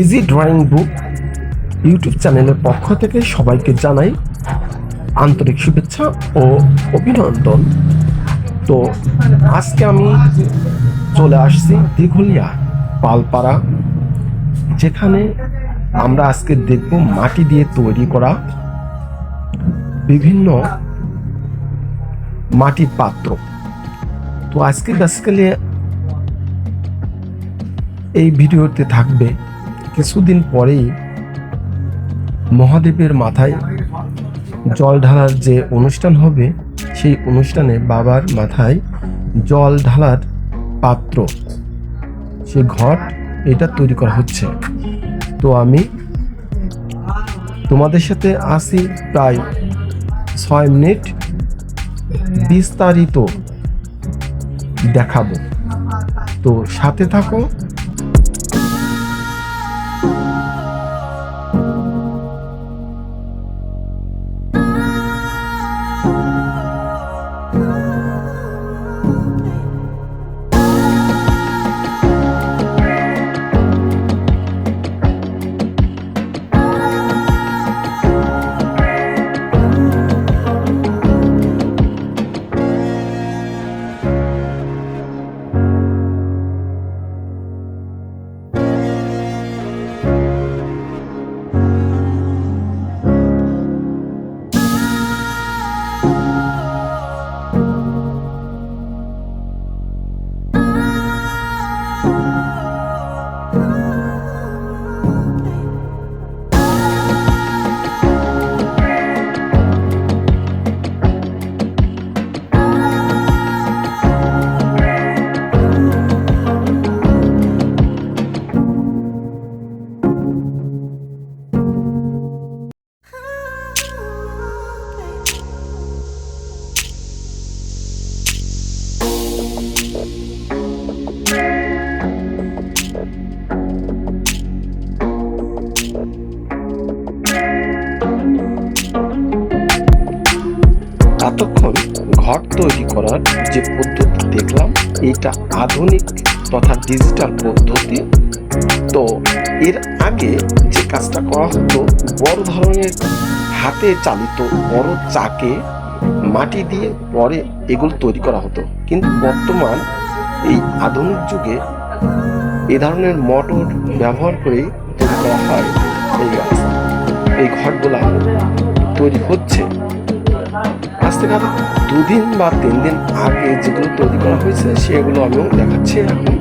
Easy drawing book YouTube চ্যানেলের পক্ষ থেকে সবাইকে জানাই আন্তরিক শুভেচ্ছা ও অভিনন্দন। তো আজকে আমি চলে আসছি দিঘলিয়া পালপাড়া, যেখানে আমরা আজকে দেখব মাটি দিয়ে তৈরি করা বিভিন্ন মাটির পাত্র। তো আজকে বেসিক্যালি এই ভিডিওতে থাকবে কিছুদিন পরেই মহাদেবের মাথায় জল ঢালার যে অনুষ্ঠান হবে, সেই অনুষ্ঠানে বাবার মাথায় জল ঢালার পাত্র, সে ঘট এটা তৈরি করা হচ্ছে। তো আমি তোমাদের সাথে আসি প্রায় ছয় মিনিট। বিস্তারিত দেখাবো। তো সাথে থাকো। ঘর তৈরি করার যে পদ্ধতি দেখলাম, এটা আধুনিক তথা ডিজিটাল পদ্ধতি। তো এর আগে যে কাজটা করা হতো, বড় ধরনের হাতে চালিত বড় চাকে মাটি দিয়ে পরে এগুলো তৈরি করা হতো। কিন্তু বর্তমান এই আধুনিক যুগে এ ধরনের মোটর ব্যবহার করে তৈরি করা হয় এই গাছ এই ঘরগুলা তৈরি হচ্ছে। আজ থেকে দুদিন বা তিন দিন আগে যেগুলো তৈরি করা হয়েছে, সেগুলো আমিও দেখাচ্ছি এখন।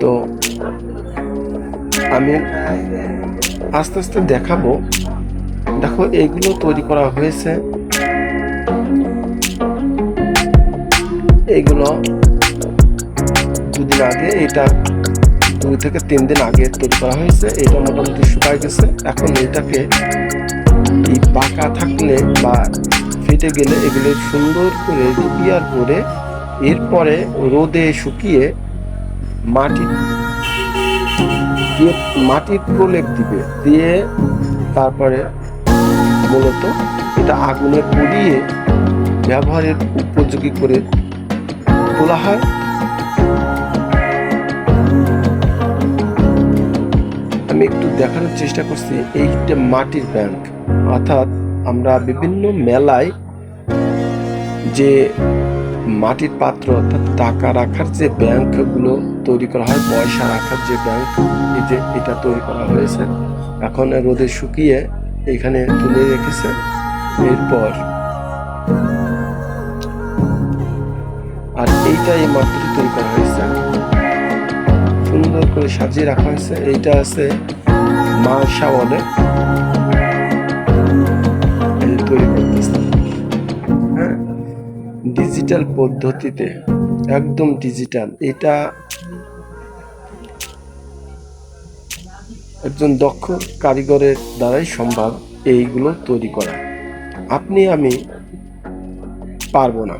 তো আমি আস্তে আস্তে দেখাবো। দেখো, এগুলো তৈরি করা হয়েছে। এইগুলো দুদিন আগে, এটা দুই থেকে তিন দিন আগে তৈরি করা হয়েছে। এটা মোটামুটি শুকায় গেছে। এখন এটাকে এই পাকা থাকলে বা ফেটে গেলে এগুলো সুন্দর করে রিপিয়ার করে এরপরে রোদে শুকিয়ে মাটি দিয়ে মাটির প্রলেপ দিবে। দিয়ে তারপরে মূলত এটা আগুনে পুড়িয়ে ব্যবহারের উপযোগী করে তোলা হয়। আমি একটু দেখানোর চেষ্টা করছি, এইটা মাটির ব্যাংক অর্থাৎ আমরা বিভিন্ন মেলায় যে মাটির পাত্র অর্থাৎ টাকা রাখার যে ব্যাংকগুলো তৈরি করা হয়, পয়সা রাখার যে ব্যাংক, এই যে এটা তৈরি করা হয়েছে, এখন রোদে শুকিয়ে এখানে তুলে রেখেছে। এরপর আর এইটা এই মাত্র তৈরি করা হয়েছে। সুন্দর করে সাজিয়ে রাখা হয়েছে। এইটা আছে মা শাওয়ালে ডিজিটাল পদ্ধতিতে একদম ডিজিটাল এটা একজন দক্ষ কারিগরের দ্বারাই সম্ভব এইগুলো তৈরি করা। আপনি, আমি পারব না।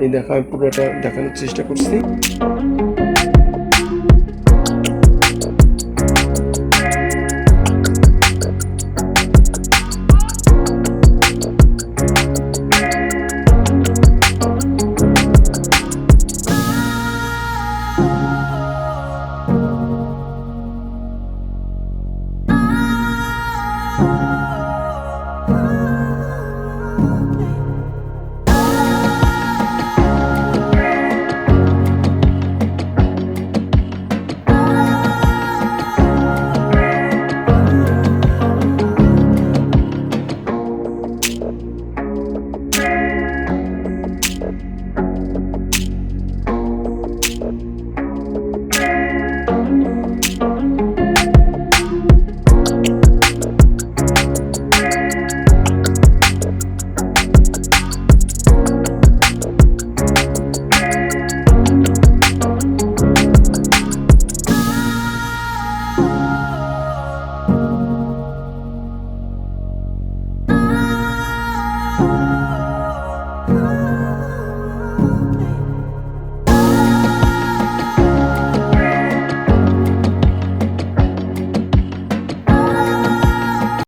এই দেখো, আমি পুরোটা দেখানোর চেষ্টা করছি।